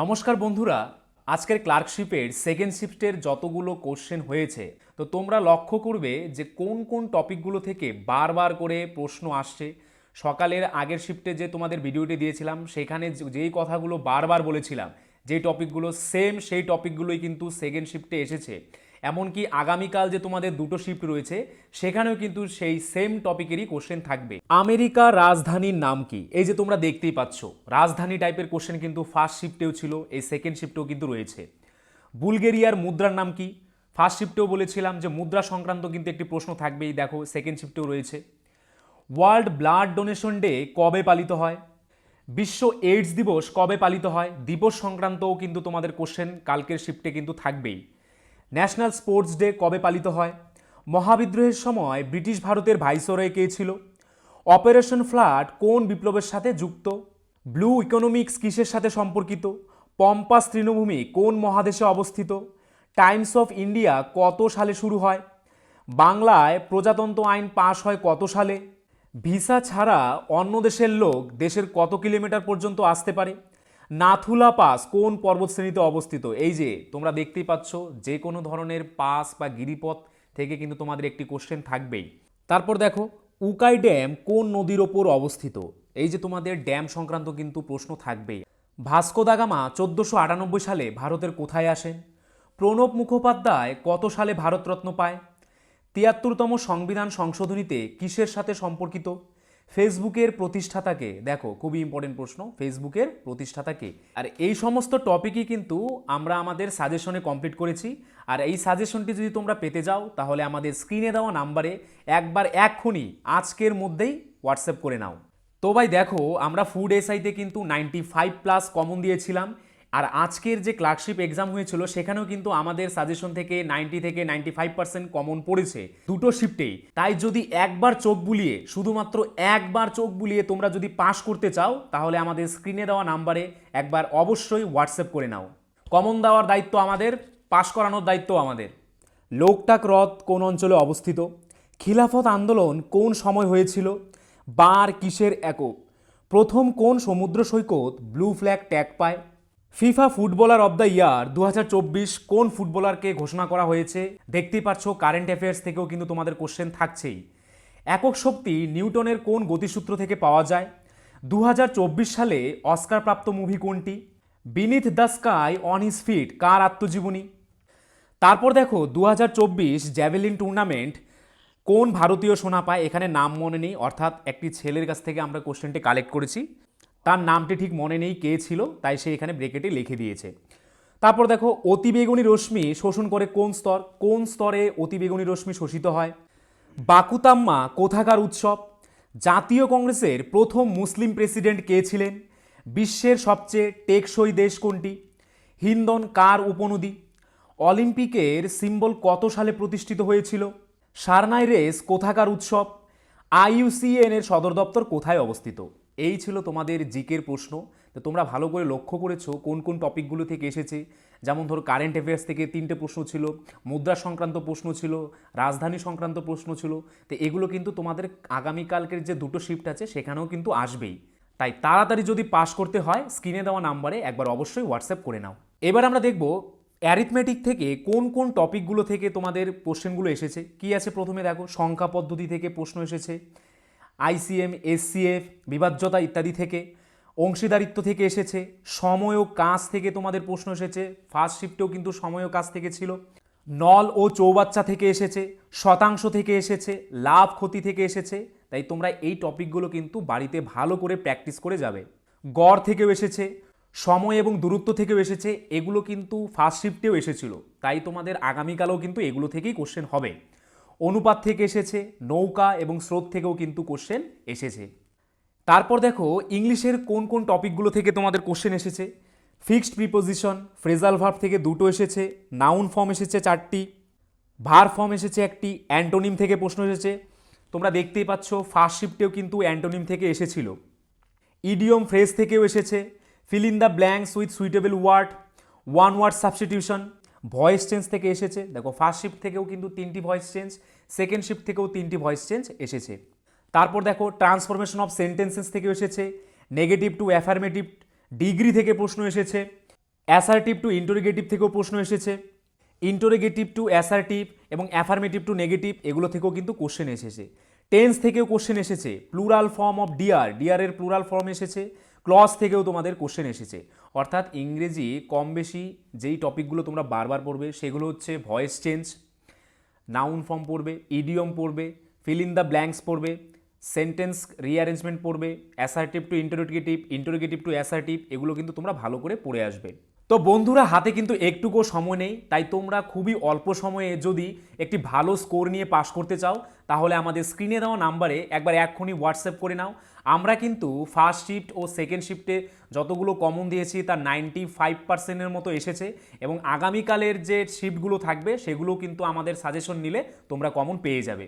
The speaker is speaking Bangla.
নমস্কার বন্ধুরা, আজকের ক্লার্কশিপের সেকেন্ড শিফটের যতগুলো কোশ্চেন হয়েছে, তো তোমরা লক্ষ্য করবে যে কোন কোন টপিকগুলো থেকে বারবার করে প্রশ্ন আসছে। সকালের আগের শিফটে যে তোমাদের ভিডিওটি দিয়েছিলাম, সেখানে যেই কথাগুলো বারবার বলেছিলাম যে টপিকগুলো সেম সেই টপিকগুলোই কিন্তু সেকেন্ড শিফটে এসেছে। এমনকি আগামীকাল যে তোমাদের দুটো শিফট রয়েছে, সেখানেও কিন্তু সেই সেম টপিকেরই কোশ্চেন থাকবে। আমেরিকা রাজধানীর নাম কি? এই যে তোমরা দেখতেই পাচ্ছ, রাজধানী টাইপের কোশ্চেন কিন্তু ফার্স্ট শিফটেও ছিল, এই সেকেন্ড শিফটেও কিন্তু রয়েছে। বুলগেরিয়ার মুদ্রার নাম কি? ফার্স্ট শিফটেও বলেছিলাম যে মুদ্রা সংক্রান্ত কিন্তু একটি প্রশ্ন থাকবেই, দেখো সেকেন্ড শিফটেও রয়েছে। ওয়ার্ল্ড ব্লাড ডোনেশন ডে কবে পালিত হয়? বিশ্ব এইডস দিবস কবে পালিত হয়? দিবস সংক্রান্তও কিন্তু তোমাদের কোশ্চেন কালকের শিফটে কিন্তু থাকবেই। ন্যাশনাল স্পোর্টস ডে কবে পালিত হয়? মহাবিদ্রোহের সময় ব্রিটিশ ভারতের ভাইসরয় কে ছিল? অপারেশন ফ্লাড কোন বিপ্লবের সাথে যুক্ত? ব্লু ইকোনমিক্স কিসের সাথে সম্পর্কিত? পম্পাস তৃণভূমি কোন মহাদেশে অবস্থিত? টাইমস অফ ইন্ডিয়া কত সালে শুরু হয়? বাংলায় প্রজাতন্ত্র আইন পাশ হয় কত সালে? ভিসা ছাড়া অন্য দেশের লোক দেশের কত কিলোমিটার পর্যন্ত আসতে পারে? নাথুলা পাস কোন পর্বতশ্রেণীতে অবস্থিত? এই যে, তোমরা দেখতেই পাচ্ছ, যে কোনো ধরনের পাস বা গিরিপথ থেকে কিন্তু তোমাদের একটি কোশ্চেন থাকবেই। তারপর দেখো, উকাই ড্যাম কোন নদীর ওপর অবস্থিত? এই যে তোমাদের ড্যাম সংক্রান্ত কিন্তু প্রশ্ন থাকবেই। ভাস্কো দা গামা চোদ্দোশো আটানব্বই সালে ভারতের কোথায় আসেন? প্রণব মুখোপাধ্যায় কত সালে ভারতরত্ন পায়? তিয়াত্তরতম সংবিধান সংশোধনীতে কিসের সাথে সম্পর্কিত? ফেসবুকের প্রতিষ্ঠাতাকে, দেখো, খুবই ইম্পর্টেন্ট প্রশ্ন, ফেসবুকের প্রতিষ্ঠাতাকে। আর এই সমস্ত টপিকই কিন্তু আমরা আমাদের সাজেশনে কমপ্লিট করেছি। আর এই সাজেশনটি যদি তোমরা পেতে যাও, তাহলে আমাদের স্ক্রিনে দেওয়া নাম্বারে একবার এক্ষুনি আজকের মধ্যেই হোয়াটসঅ্যাপ করে নাও। তো ভাই, দেখো, আমরা ফুড এসআইতে কিন্তু নাইনটি ফাইভ প্লাস কমন দিয়েছিলাম। আর আজকের যে ক্লার্কশিপ এক্সাম হয়েছিল, সেখানেও কিন্তু আমাদের সাজেশন থেকে নাইনটি থেকে নাইনটি ফাইভ পার্সেন্ট কমন পড়েছে দুটো শিফটেই তাই যদি একবার চোখ বুলিয়ে, শুধুমাত্র একবার চোখ বুলিয়ে তোমরা যদি পাশ করতে চাও, তাহলে আমাদের স্ক্রিনে দেওয়া নাম্বারে একবার অবশ্যই হোয়াটসঅ্যাপ করে নাও। কমন দেওয়ার দায়িত্ব আমাদের পাশ করানোর দায়িত্ব আমাদের। লোকটাক হ্রদ কোন অঞ্চলে অবস্থিত? খিলাফত আন্দোলন কোন সময় হয়েছিল? বার কিসের একক? প্রথম কোন সমুদ্র সৈকত ব্লু ফ্ল্যাগ ট্যাগ পায়? FIFA footballer of the year দু হাজার চব্বিশ কোন ফুটবলারকে ঘোষণা করা হয়েছে? দেখতেই পাচ্ছ কারেন্ট অ্যাফেয়ার্স থেকেও কিন্তু তোমাদের কোশ্চেন থাকছেই। একক শক্তি নিউটনের কোন গতিসূত্র থেকে পাওয়া যায়? দু হাজার চব্বিশ সালে অস্কারপ্রাপ্ত মুভি কোনটি? Beneath the sky on his feet, কার আত্মজীবনী? তারপর দেখো দু হাজার চব্বিশ জ্যাভেলিন টুর্নামেন্ট কোন ভারতীয় সোনা পায়? এখানে নাম মনে নেই, অর্থাৎ একটি ছেলের কাছ থেকে আমরা কোশ্চেনটি কালেক্ট করেছি। তার নামটি ঠিক মনে নেই কে ছিল, তাই সে এখানে ব্রেকেটে লিখে দিয়েছে। তারপর দেখো, অতিবেগুনি রশ্মি শোষণ করে কোন স্তর? কোন স্তরে অতিবেগুনি রশ্মি শোষিত হয়? বাকুতাম্মা কোথাকার উৎসব? জাতীয় কংগ্রেসের প্রথম মুসলিম প্রেসিডেন্ট কে ছিলেন? বিশ্বের সবচেয়ে টেকসই দেশ কোনটি? হিন্দন কার উপনদী? অলিম্পিকের সিম্বল কত সালে প্রতিষ্ঠিত হয়েছিল? সারনাই রেস কোথাকার উৎসব? আইইউসিএন এর সদর দপ্তর কোথায় অবস্থিত? এই ছিল তোমাদের জিকের প্রশ্ন। তো তোমরা ভালো করে লক্ষ্য করেছ কোন কোন টপিকগুলো থেকে এসেছে। যেমন ধরো কারেন্ট অ্যাফেয়ার্স থেকে তিনটে প্রশ্ন ছিল, মুদ্রা সংক্রান্ত প্রশ্ন ছিল, রাজধানী সংক্রান্ত প্রশ্ন ছিল। তো এগুলো কিন্তু তোমাদের আগামীকালকের যে দুটো শিফট আছে সেখানেও কিন্তু আসবেই। তাই তাড়াতাড়ি যদি পাস করতে হয় স্ক্রিনে দেওয়া নাম্বারে একবার অবশ্যই হোয়াটসঅ্যাপ করে নাও। এবার আমরা দেখব অ্যারিথমেটিক থেকে কোন কোন টপিকগুলো থেকে তোমাদের কোশ্চেনগুলো এসেছে। কি আছে প্রথমে দেখো? সংখ্যা পদ্ধতি থেকে প্রশ্ন এসেছে। আইসিএম, এসসিএফ, বিভাজ্যতা ইত্যাদি থেকে অংশীদারিত্ব থেকে এসেছে, সময় ও কাজ থেকে তোমাদের প্রশ্ন এসেছে ফার্স্ট শিফটেও কিন্তু সময় ও কাজ থেকে ছিল, নল ও চৌবাচ্চা থেকে এসেছে, শতাংশ থেকে এসেছে, লাভ ক্ষতি থেকে এসেছে, তাই তোমরা এই টপিকগুলো কিন্তু বাড়িতে ভালো করে প্র্যাকটিস করে যাবে। গড় থেকেও এসেছে, সময় এবং দূরত্ব থেকেও এসেছে, এগুলো কিন্তু ফার্স্ট শিফটেও এসেছিল, তাই তোমাদের আগামীকালেও কিন্তু এগুলো থেকেই কোশ্চেন হবে। অনুপাত থেকে এসেছে, নৌকা এবং স্রোত থেকেও কিন্তু কোশ্চেন এসেছে। তারপর দেখো, ইংলিশের কোন কোন টপিকগুলো থেকে তোমাদের কোশ্চেন এসেছে? ফিক্সড প্রিপোজিশন ফ্রেজাল ভার্ব থেকে দুটো এসেছে নাউন ফর্ম এসেছে চারটি ভার ফর্ম এসেছে একটি অ্যান্টোনিম থেকে প্রশ্ন এসেছে। তোমরা দেখতেই পাচ্ছ ফার্স্ট শিফটেও কিন্তু অ্যান্টোনিম থেকে এসেছিল। ইডিয়ম ফ্রেজ থেকেও এসেছে। Fill in the blanks with suitable word one word substitution voice change থেকে এসেছে। দেখো ফার্স্ট শিফট থেকেও কিন্তু তিনটি ভয়েস চেঞ্জ সেকেন্ড শিফট থেকেও তিনটি ভয়েস চেঞ্জ এসেছে। তারপর দেখো ট্রান্সফরমেশন অফ সেন্টেন্সেস থেকেও এসেছে নেগেটিভ টু অ্যাফার্মেটিভ ডিগ্রি থেকে প্রশ্ন এসেছে অ্যাসার্টিভ টু ইন্টোরিগেটিভ থেকেও প্রশ্ন এসেছে ইন্টোরিগেটিভ টু অ্যাসার্টিভ এবং অ্যাফার্মেটিভ টু নেগেটিভ এগুলো থেকেও কিন্তু কোশ্চেন এসেছে। টেন্স থেকেও কোশ্চেন এসেছে প্লুরাল ফর্ম অফ ডিয়ার ডিয়ারের প্লুরাল ফর্ম এসেছে ক্লজ থেকেও তোমাদের কোশ্চেন এসেছে। অর্থাৎ ইংরেজি কম বেশি যেই টপিকগুলো তোমরা বারবার পড়বে, সেগুলো হচ্ছে ভয়েস চেঞ্জ নাউন ফর্ম পড়বে ইডিয়ম পড়বে ফিল ইন দ্য ব্ল্যাঙ্কস পড়বে সেন্টেন্স রিঅ্যারেঞ্জমেন্ট পড়বে assertive to interrogative interrogative to assertive এগুলো কিন্তু তোমরা ভালো করে পড়ে আসবে। তো বন্ধুরা, হাতে কিন্তু একটুকু সময় নেই, তাই তোমরা খুবই অল্প সময়ে যদি একটি ভালো স্কোর নিয়ে পাশ করতে চাও, তাহলে আমাদের স্ক্রিনে দেওয়া নাম্বারে একবার এক্ষুনি হোয়াটসঅ্যাপ করে নাও। আমরা কিন্তু ফার্স্ট শিফট ও সেকেন্ড শিফটে যতগুলো কমন দিয়েছি, তার নাইনটি ফাইভ পার্সেন্টের মতো এসেছে এবং আগামীকালের যে শিফটগুলো থাকবে, সেগুলো কিন্তু আমাদের সাজেশন নিলে তোমরা কমন পেয়ে যাবে।